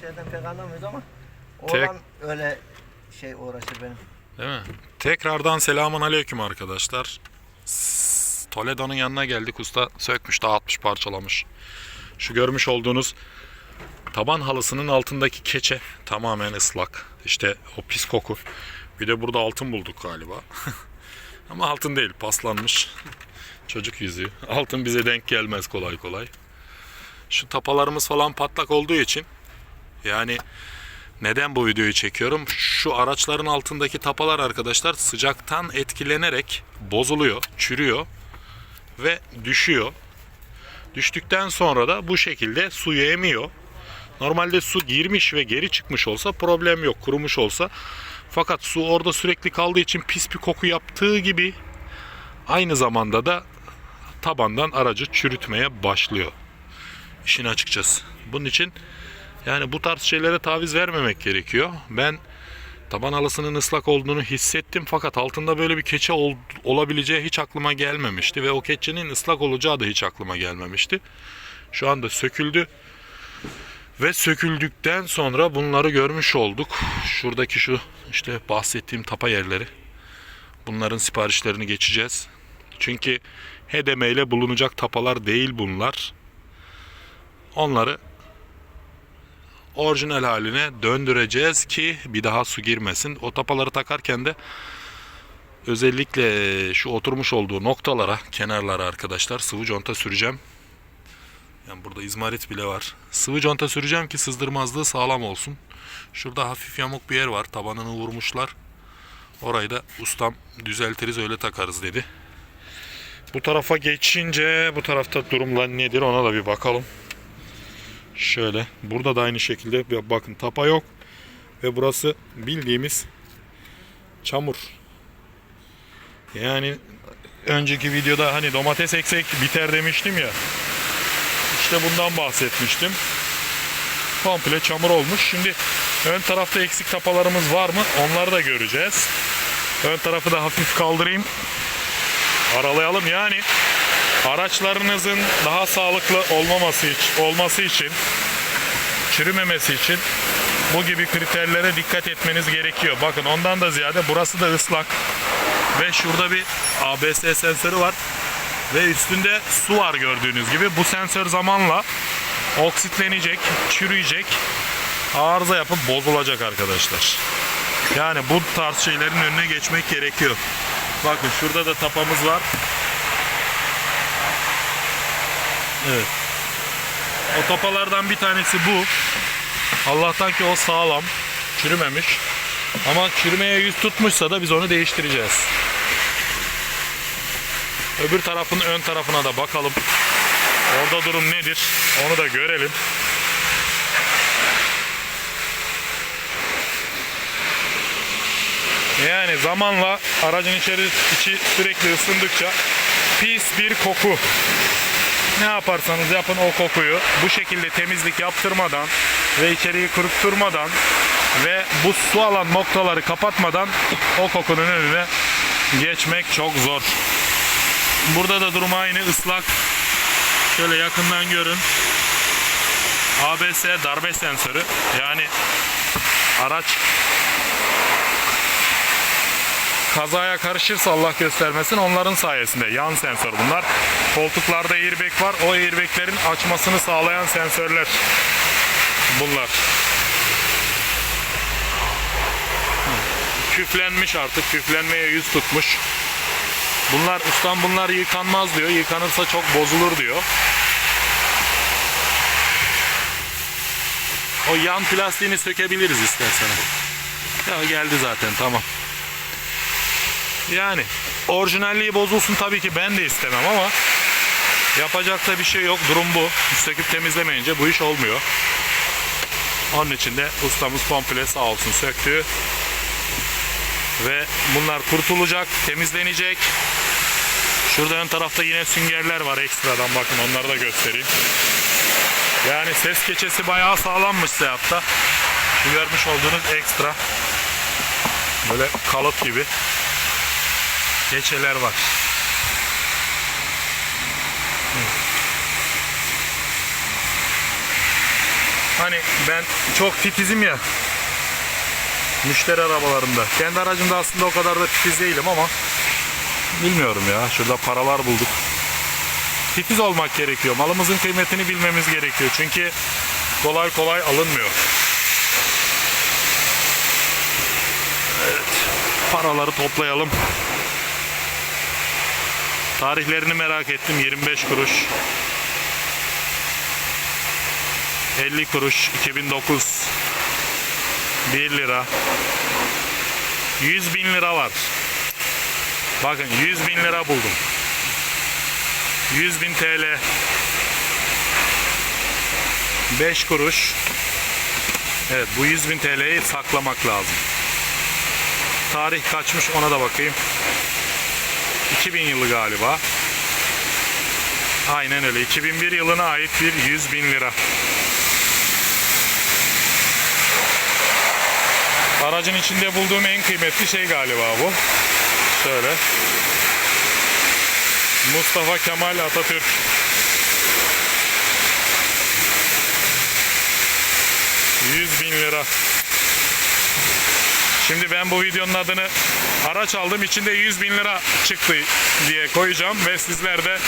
şeyden pek anlamıyoruz ama Tek- oğlan öyle şey uğraşır benim. Değil mi? Tekrardan selamun aleyküm arkadaşlar. S- Toledo'nun yanına geldik. Usta sökmüş, dağıtmış, parçalamış. Şu görmüş olduğunuz taban halısının altındaki keçe tamamen ıslak. İşte o pis koku. Bir de burada altın bulduk galiba. Ama altın değil, paslanmış. Çocuk yüzüğü. Altın bize denk gelmez kolay kolay. Şu tapalarımız falan patlak olduğu için yani neden bu videoyu çekiyorum? Şu araçların altındaki tapalar arkadaşlar sıcaktan etkilenerek bozuluyor, çürüyor ve düşüyor. Düştükten sonra da bu şekilde suyu emiyor. Normalde su girmiş ve geri çıkmış olsa problem yok, kurumuş olsa. Fakat su orada sürekli kaldığı için pis bir koku yaptığı gibi aynı zamanda da tabandan aracı çürütmeye başlıyor. İşin açıkçası. Bunun için yani bu tarz şeylere taviz vermemek gerekiyor. Ben taban halısının ıslak olduğunu hissettim fakat altında böyle bir keçe ol- olabileceği hiç aklıma gelmemişti ve o keçenin ıslak olacağı da hiç aklıma gelmemişti. Şu anda söküldü ve söküldükten sonra bunları görmüş olduk. Şuradaki şu işte bahsettiğim tapa yerleri. Bunların siparişlerini geçeceğiz. Çünkü HDM ile bulunacak tapalar değil bunlar. Onları orijinal haline döndüreceğiz ki bir daha su girmesin. O tapaları takarken de özellikle şu oturmuş olduğu noktalara, kenarlara arkadaşlar sıvı conta süreceğim. Yani burada izmarit bile var. Sıvı conta süreceğim ki sızdırmazlığı sağlam olsun. Şurada hafif yamuk bir yer var. Tabanını vurmuşlar. Orayı da ustam düzeltiriz öyle takarız dedi. Bu tarafa geçince bu tarafta durumlar nedir ona da bir bakalım. Şöyle. Burada da aynı şekilde bakın tapa yok. Ve burası bildiğimiz çamur. Yani önceki videoda hani domates eksek biter demiştim ya. İşte bundan bahsetmiştim. Komple çamur olmuş. Şimdi ön tarafta eksik tapalarımız var mı? Onları da göreceğiz. Ön tarafı da hafif kaldırayım. Aralayalım yani araçlarınızın daha sağlıklı olmaması için, olması için, çürümemesi için bu gibi kriterlere dikkat etmeniz gerekiyor. Bakın ondan da ziyade burası da ıslak ve şurada bir ABS sensörü var ve üstünde su var gördüğünüz gibi. Bu sensör zamanla oksitlenecek, çürüyecek, arıza yapıp bozulacak arkadaşlar. Yani bu tarz şeylerin önüne geçmek gerekiyor. Bakın şurada da tapamız var. Evet. O topalardan bir tanesi bu. Allah'tan ki o sağlam. Çürümemiş. Ama çürümeye yüz tutmuşsa da biz onu değiştireceğiz. Öbür tarafın ön tarafına da bakalım. Orada durum nedir? Onu da görelim. Yani zamanla aracın içeri içi sürekli ısındıkça pis bir koku ne yaparsanız yapın o kokuyu bu şekilde temizlik yaptırmadan ve içeriği kurutturmadan ve bu su alan noktaları kapatmadan o kokunun önüne geçmek çok zor. Burada da durum aynı ıslak. Şöyle yakından görün. ABS darbe sensörü. Yani araç kazaya karışırsa Allah göstermesin onların sayesinde yan sensör bunlar. Koltuklarda airbag var. O airbaglerin açmasını sağlayan sensörler bunlar. Küflenmiş artık. Küflenmeye yüz tutmuş. Bunlar ustam bunlar yıkanmaz diyor. Yıkanırsa çok bozulur diyor. O yan plastiğini sökebiliriz istersen. Ya geldi zaten tamam. Yani orijinalliği bozulsun tabii ki ben de istemem ama yapacak da bir şey yok. Durum bu. Söküp temizlemeyince bu iş olmuyor. Onun için de ustamız komple sağ olsun söktü. Ve bunlar kurtulacak, temizlenecek. Şurada ön tarafta yine süngerler var ekstradan bakın onları da göstereyim. Yani ses keçesi bayağı sağlammış Seat'ta. Şu görmüş olduğunuz ekstra. Böyle kalıp gibi keçeler var. Hani ben çok titizim ya. Müşteri arabalarında. Kendi aracımda aslında o kadar da titiz değilim ama bilmiyorum ya. Şurada paralar bulduk. Titiz olmak gerekiyor. Malımızın kıymetini bilmemiz gerekiyor. Çünkü kolay kolay alınmıyor. Evet. Paraları toplayalım. Tarihlerini merak ettim. 25 kuruş. 50 kuruş 2009 1 lira. 100 bin lira var. Bakın 100 bin lira buldum. 100 bin TL 5 kuruş. Evet bu 100 bin TL'yi saklamak lazım. Tarih kaçmış ona da bakayım 2000 yılı galiba aynen öyle 2001 yılına ait bir 100 bin lira Aracın içinde bulduğum en kıymetli şey galiba bu. Şöyle. Mustafa Kemal Atatürk. Yüz bin lira. Şimdi ben bu videonun adını araç aldım içinde 100 bin lira çıktı diye koyacağım ve sizler de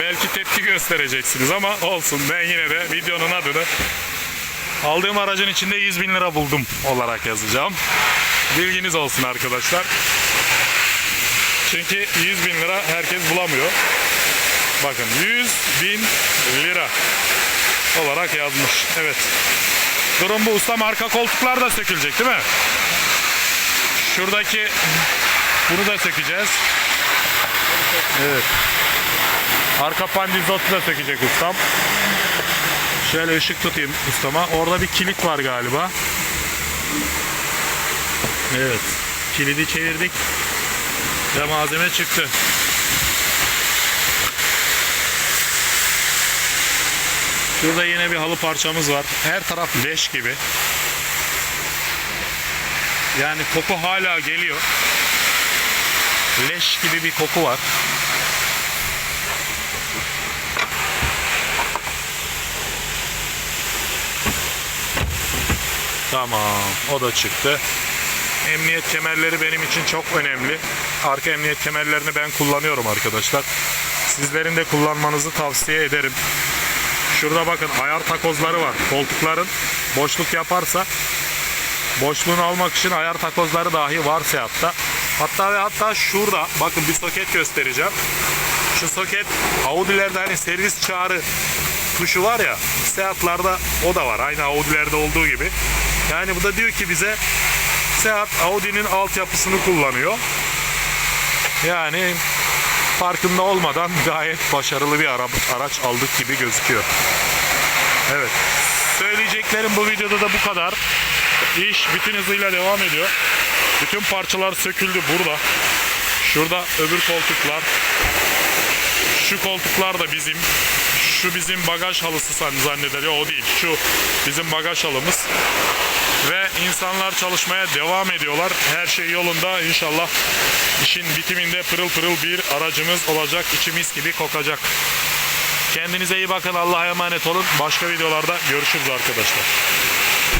belki tepki göstereceksiniz ama olsun ben yine de videonun adını Aldığım aracın içinde 100 bin lira buldum olarak yazacağım. Bilginiz olsun arkadaşlar. Çünkü 100 bin lira herkes bulamıyor. Bakın 100 bin lira olarak yazmış. Evet. Durum bu. Usta marka koltuklar da sökülecek değil mi? Şuradaki bunu da sökeceğiz. Evet. Arka pandizotu da sökecek ustam. Şöyle ışık tutayım ustama. Orada bir kilit var galiba. Evet. Kilidi çevirdik. Ve malzeme çıktı. Şurada yine bir halı parçamız var. Her taraf leş gibi. Yani koku hala geliyor. Leş gibi bir koku var. Tamam, o da çıktı. Emniyet kemerleri benim için çok önemli. Arka emniyet kemerlerini ben kullanıyorum arkadaşlar. Sizlerin de kullanmanızı tavsiye ederim. Şurada bakın ayar takozları var. Koltukların boşluk yaparsa boşluğunu almak için ayar takozları dahi var Seat'ta. Hatta ve hatta şurada bakın bir soket göstereceğim. Şu soket Audi'lerde hani servis çağrı tuşu var ya Seat'larda o da var. Aynı Audi'lerde olduğu gibi. Yani bu da diyor ki bize Seat Audi'nin altyapısını kullanıyor. Yani farkında olmadan gayet başarılı bir ara- araç aldık gibi gözüküyor. Evet. Söyleyeceklerim bu videoda da bu kadar. İş bütün hızıyla devam ediyor. Bütün parçalar söküldü burada. Şurada öbür koltuklar. Şu koltuklar da bizim. Şu bizim bagaj halısı. Ya o değil. Şu bizim bagaj halımız. Ve insanlar çalışmaya devam ediyorlar. Her şey yolunda. İnşallah işin bitiminde pırıl pırıl bir aracımız olacak. İçi mis gibi kokacak. Kendinize iyi bakın. Allah'a emanet olun. Başka videolarda görüşürüz arkadaşlar.